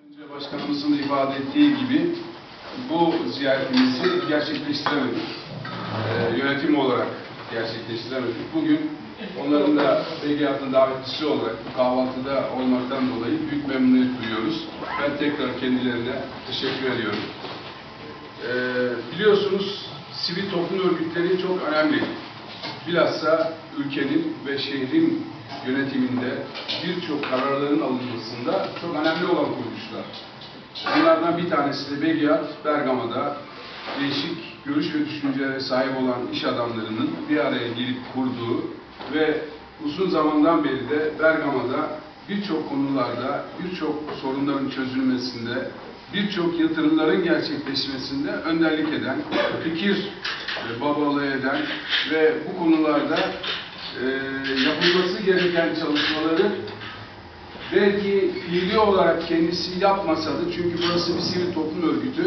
Önce başkanımızın ifade ettiği gibi bu ziyaretimizi gerçekleştiremedik. Ee, yönetim olarak gerçekleştiremedik. Bugün onların da Begiat'ın davetlisi olarak bu kahvaltıda olmaktan dolayı büyük memnuniyet duyuyoruz. Ben tekrar kendilerine teşekkür ediyorum. Ee, biliyorsunuz sivil toplum örgütleri çok önemli. Bilhassa ülkenin ve şehrin yönetiminde birçok kararların alınmasında çok önemli olan kuruluşlar. Bunlardan bir tanesi de Begiat, Bergama'da değişik görüş ve düşüncelere sahip olan iş adamlarının bir araya gelip kurduğu ve uzun zamandan beri de Bergama'da birçok konularda, birçok sorunların çözülmesinde, birçok yatırımların gerçekleşmesinde önderlik eden, fikir babalığı eden ve bu konularda e, yapılması gereken çalışmaları belki fiili olarak kendisi yapmasa da çünkü burası bir sivil toplum örgütü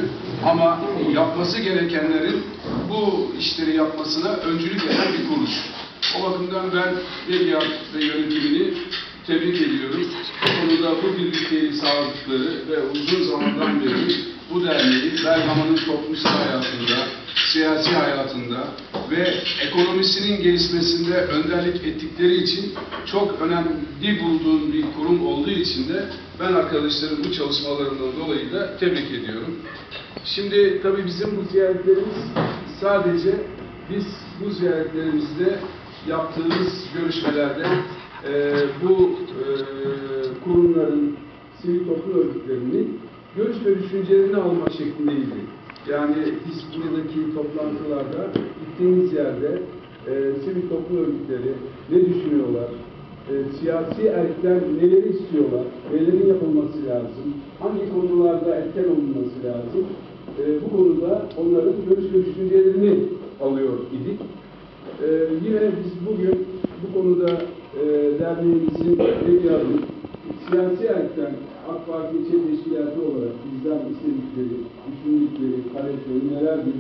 ama yapması gerekenlerin bu işleri yapmasına öncülük eden bir kuruluş. O bakımdan ben Belyat ve yönetimini tebrik ediyorum. Bu konuda bu birlikteyi sağladıkları ve uzun zamandan beri bu derneği Bergama'nın toplumsal hayatında, siyasi hayatında ve ekonomisinin gelişmesinde önderlik ettikleri için çok önemli bulduğum bir kurum olduğu için de ben arkadaşlarım bu çalışmalarından dolayı da tebrik ediyorum. Şimdi tabii bizim bu ziyaretlerimiz sadece biz bu ziyaretlerimizde yaptığımız görüşmelerde e, bu e, kurumların, sivil toplum örgütlerinin görüş ve düşüncelerini almak şeklindeydi. Yani buradaki toplantılarda gittiğimiz yerde e, sivil toplum örgütleri ne düşünüyorlar, e, siyasi erkekler neleri istiyorlar, nelerin yapılması lazım, hangi konularda etken olunması lazım, e, bu konuda onların görüş ve düşüncelerini alıyor idik. E, yine biz bugün bu konuda e, derneğimizin Beyyar'ın siyasi erkekler AK Parti İlçe Teşkilatı olarak bizden istedikleri, düşündükleri, talepleri nelerdir?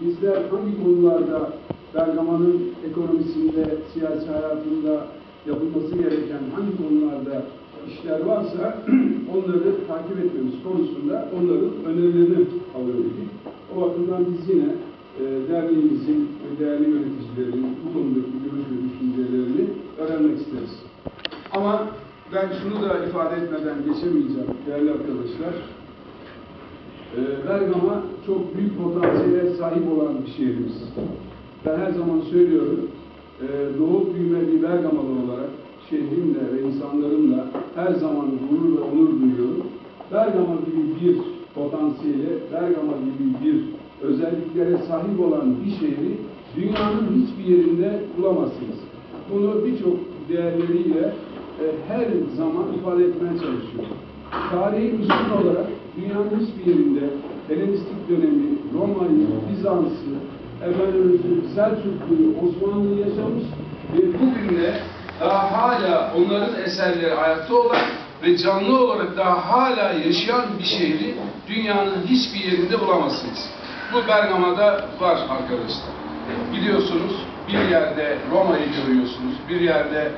Bizler hangi konularda Bergama'nın ekonomisinde, siyasi hayatında yapılması gereken hangi konularda işler varsa onları takip etmemiz konusunda onların önerilerini alıyoruz. O bakımdan biz yine e, derneğimizin ve değerli yöneticilerin bu konudaki görüş ve düşüncelerini öğrenmek isteriz. Ama ben şunu da ifade etmeden geçemeyeceğim değerli arkadaşlar. Ee, Bergama çok büyük potansiyele sahip olan bir şehrimiz. Ben her zaman söylüyorum, e, doğup büyüme bir Bergamalı olarak şehrimle ve insanlarımla her zaman gurur ve onur duyuyorum. Bergama gibi bir potansiyele, Bergama gibi bir özelliklere sahip olan bir şehri dünyanın hiçbir yerinde bulamazsınız. Bunu birçok değerleriyle e, her zaman ifade etmeye çalışıyorum. Tarihi üstün olarak dünyanın hiçbir yerinde Helenistik dönemi, Roma'yı, Bizans'ı, efendim Selçuklu'yu, Osmanlı'yı yaşamış ve bugün de daha hala onların eserleri ayakta olan ve canlı olarak daha hala yaşayan bir şehri dünyanın hiçbir yerinde bulamazsınız. Bu Bergama'da var arkadaşlar. Biliyorsunuz bir yerde Roma'yı görüyorsunuz, bir yerde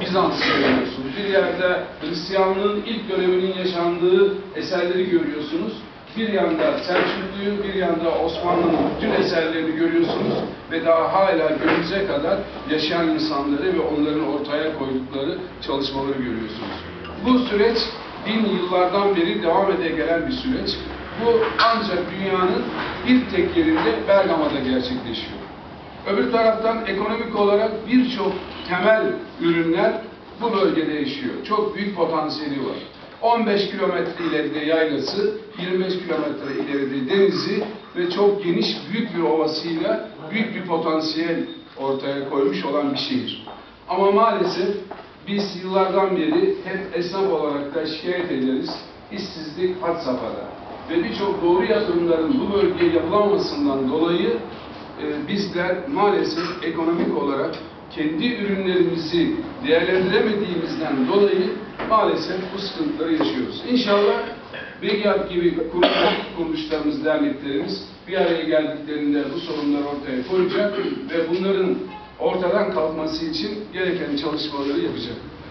Bizans'ı görüyorsunuz, bir yerde Hristiyanlığın ilk döneminin yaşandığı eserleri görüyorsunuz. Bir yanda Selçuklu'yu, bir yanda Osmanlı'nın bütün eserlerini görüyorsunuz ve daha hala günümüze kadar yaşayan insanları ve onların ortaya koydukları çalışmaları görüyorsunuz. Bu süreç bin yıllardan beri devam ede gelen bir süreç. Bu ancak dünyanın bir tek yerinde Bergama'da gerçekleşiyor. Öbür taraftan ekonomik olarak birçok temel ürünler bu bölgede yaşıyor. Çok büyük potansiyeli var. 15 kilometre ileride yaylası, 25 kilometre ileride denizi ve çok geniş büyük bir ovasıyla büyük bir potansiyel ortaya koymuş olan bir şehir. Ama maalesef biz yıllardan beri hep esnaf olarak da şikayet ederiz. İşsizlik had safhada. Ve birçok doğru yatırımların bu bölgeye yapılamamasından dolayı e, bizler maalesef ekonomik olarak kendi ürünlerimizi değerlendiremediğimizden dolayı maalesef bu sıkıntıları yaşıyoruz. İnşallah Begiat gibi kurum, kuruluşlarımız, derneklerimiz bir araya geldiklerinde bu sorunları ortaya koyacak ve bunların ortadan kalkması için gereken çalışmaları yapacak.